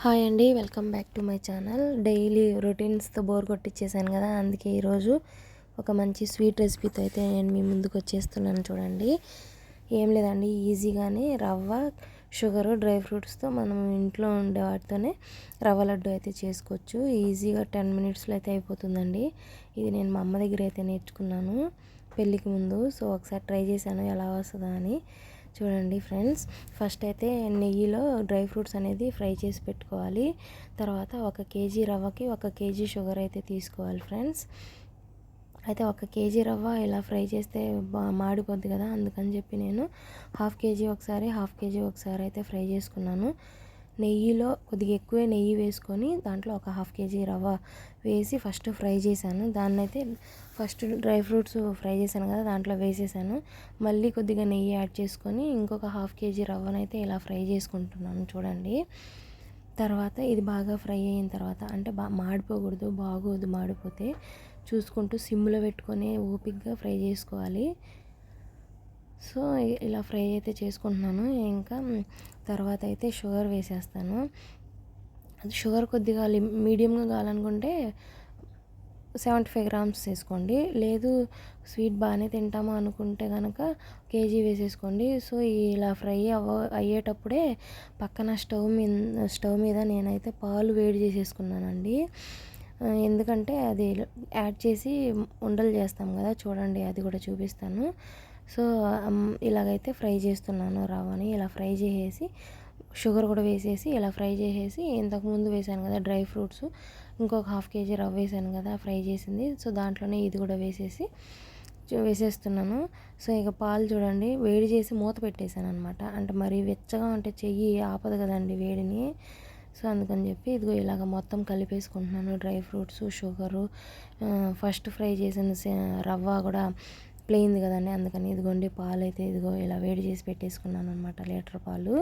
Hi అండి welcome back to my channel. Daily రొటీన్స్తో bore కొట్టించేసాను కదా అందుకే ఈరోజు ఒక మంచి స్వీట్ రెసిపీతో అయితే నేను మీ ముందుకు వచ్చేస్తున్నాను చూడండి. ఏం లేదండి ఈజీగానే రవ్వ షుగరు డ్రై ఫ్రూట్స్తో మనం ఇంట్లో ఉండే వాటితోనే రవ్వ లడ్డు అయితే చేసుకోవచ్చు. ఈజీగా టెన్ మినిట్స్లో అయితే అయిపోతుందండి. ఇది నేను మా అమ్మ దగ్గర అయితే నేర్చుకున్నాను పెళ్ళికి ముందు. సో ఒకసారి ట్రై చేశాను ఎలా వస్తుందా అని. చూడండి ఫ్రెండ్స్. ఫస్ట్ అయితే నెయ్యిలో డ్రై ఫ్రూట్స్ అనేది ఫ్రై చేసి పెట్టుకోవాలి. తర్వాత ఒక కేజీ రవ్వకి ఒక కేజీ షుగర్ అయితే తీసుకోవాలి ఫ్రెండ్స్. అయితే ఒక కేజీ రవ్వ ఇలా ఫ్రై చేస్తే మాడిపోద్ది కదా అందుకని చెప్పి నేను హాఫ్ కేజీ ఒకసారి హాఫ్ కేజీ ఒకసారి అయితే ఫ్రై చేసుకున్నాను. నెయ్యిలో కొద్దిగా ఎక్కువే నెయ్యి వేసుకొని దాంట్లో ఒక హాఫ్ కేజీ రవ్వ వేసి ఫస్ట్ ఫ్రై చేశాను. దాన్ని అయితే ఫస్ట్ డ్రై ఫ్రూట్స్ ఫ్రై చేశాను కదా దాంట్లో వేసేసాను. మళ్ళీ కొద్దిగా నెయ్యి యాడ్ చేసుకొని ఇంకొక హాఫ్ కేజీ రవ్వనైతే ఇలా ఫ్రై చేసుకుంటున్నాను చూడండి. తర్వాత ఇది బాగా ఫ్రై అయిన తర్వాత అంటే బా మాడిపోకూడదు బాగోదు మాడిపోతే చూసుకుంటూ సిమ్లో పెట్టుకొని ఓపిక్గా ఫ్రై చేసుకోవాలి. సో ఇలా ఫ్రై అయితే చేసుకుంటున్నాను. ఇంకా తర్వాత అయితే షుగర్ వేసేస్తాను. షుగర్ కొద్దిగా మీడియంగా కావాలనుకుంటే సెవెంటీ ఫైవ్ గ్రామ్స్ వేసుకోండి. లేదు స్వీట్ బాగానే తింటాము అనుకుంటే కనుక కేజీ వేసేసుకోండి. సో ఇలా ఫ్రై అవ అయ్యేటప్పుడే పక్కన స్టవ్ మీద స్టవ్ మీద నేనైతే పాలు వేడి చేసేసుకున్నానండి. ఎందుకంటే అది యాడ్ చేసి ఉండలు చేస్తాం కదా చూడండి అది కూడా చూపిస్తాను. సో ఇలాగైతే ఫ్రై చేస్తున్నాను రవ్వని. ఇలా ఫ్రై చేసేసి షుగర్ కూడా వేసేసి ఇలా ఫ్రై చేసేసి ఇంతకుముందు వేసాను కదా డ్రై ఫ్రూట్స్ ఇంకొక హాఫ్ కేజీ రవ్వ వేసాను కదా ఫ్రై చేసింది. సో దాంట్లోనే ఇది కూడా వేసేసి వేసేస్తున్నాను. సో ఇక పాలు చూడండి వేడి చేసి మూత పెట్టేశాను అనమాట అంటే మరి వెచ్చగా ఉంటే చెయ్యి ఆపదు కదండి వేడిని. సో అందుకని చెప్పి ఇదిగో ఇలాగ మొత్తం కలిపేసుకుంటున్నాను. Dry fruits sugar first fry చేసిన రవ్వ కూడా ప్లెయిన్ది కదండి అందుకని ఇదిగోండి పాలు అయితే ఇదిగో ఇలా వేడి చేసి పెట్టేసుకున్నాను అనమాట లీటర్ పాలు.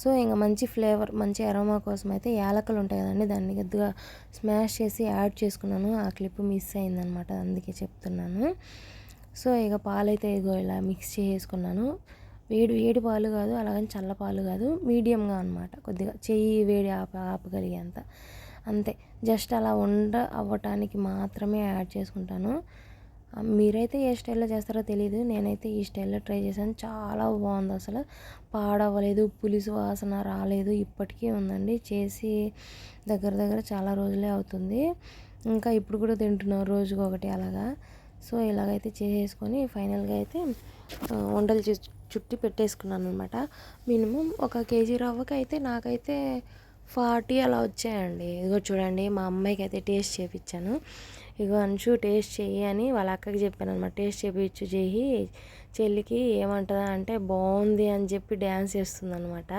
సో ఇంకా మంచి ఫ్లేవర్ మంచి అరోమా కోసం అయితే యాలకలు ఉంటాయి కదండి దాన్ని కొద్దిగా స్మాష్ చేసి యాడ్ చేసుకున్నాను. ఆ క్లిప్ మిస్ అయిందనమాట అందుకే చెప్తున్నాను. సో ఇక పాలైతే ఇదిగో ఇలా మిక్స్ చేసుకున్నాను వేడి వేడి పాలు కాదు అలాగని చల్ల పాలు కాదు మీడియంగా అనమాట కొద్దిగా చెయ్యి వేడి ఆప ఆపగలిగేంత. అంతే జస్ట్ అలా ఉండ అవ్వటానికి మాత్రమే యాడ్ చేసుకుంటాను. మీరైతే ఏ స్టైల్లో చేస్తారో తెలియదు నేనైతే ఈ స్టైల్లో ట్రై చేశాను. చాలా బాగుంది అసలు. పాడవ్వలేదు పులుసు వాసన రాలేదు ఇప్పటికీ ఉందండి. చేసి దగ్గర దగ్గర చాలా రోజులే అవుతుంది. ఇంకా ఇప్పుడు కూడా తింటున్నాం రోజుకి ఒకటి అలాగా. సో ఇలాగైతే చేసేసుకొని ఫైనల్గా అయితే వంటలు చుట్టి పెట్టేసుకున్నాను అనమాట మినిమం ఒక కేజీ రవ్వకి అయితే నాకైతే ఫార్టీ అలా వచ్చాయండి. ఇదిగో చూడండి మా అమ్మాయికి అయితే టేస్ట్ చేయించాను ఇగో అంచు టేస్ట్ చెయ్యి అని వాళ్ళ అక్కకి చెప్పాను అనమాట టేస్ట్ చేయించు చెయ్యి చెల్లికి ఏమంటుందా అంటే బాగుంది అని చెప్పి డ్యాన్స్ చేస్తుంది అనమాట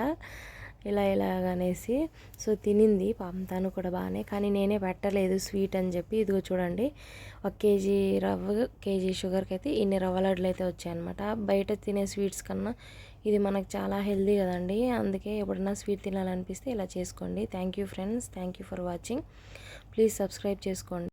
ఇలా ఇలాగనేసి సో తినింది పాపం తను కూడా బాగానే కానీ నేనే పెట్టలేదు స్వీట్ అని చెప్పి. ఇదిగో చూడండి ఒక కేజీ రవ్వ కేజీ షుగర్కి అయితే ఇన్ని రవ్వ లడ్లు అయితే వచ్చాయన్నమాట. బయట తినే స్వీట్స్ కన్నా ఇది మనకు చాలా హెల్దీ కదండి. అందుకే ఎప్పుడన్నా స్వీట్ తినాలనిపిస్తే ఇలా చేసుకోండి. Thank you friends thank you for watching. Please subscribe చేసుకోండి.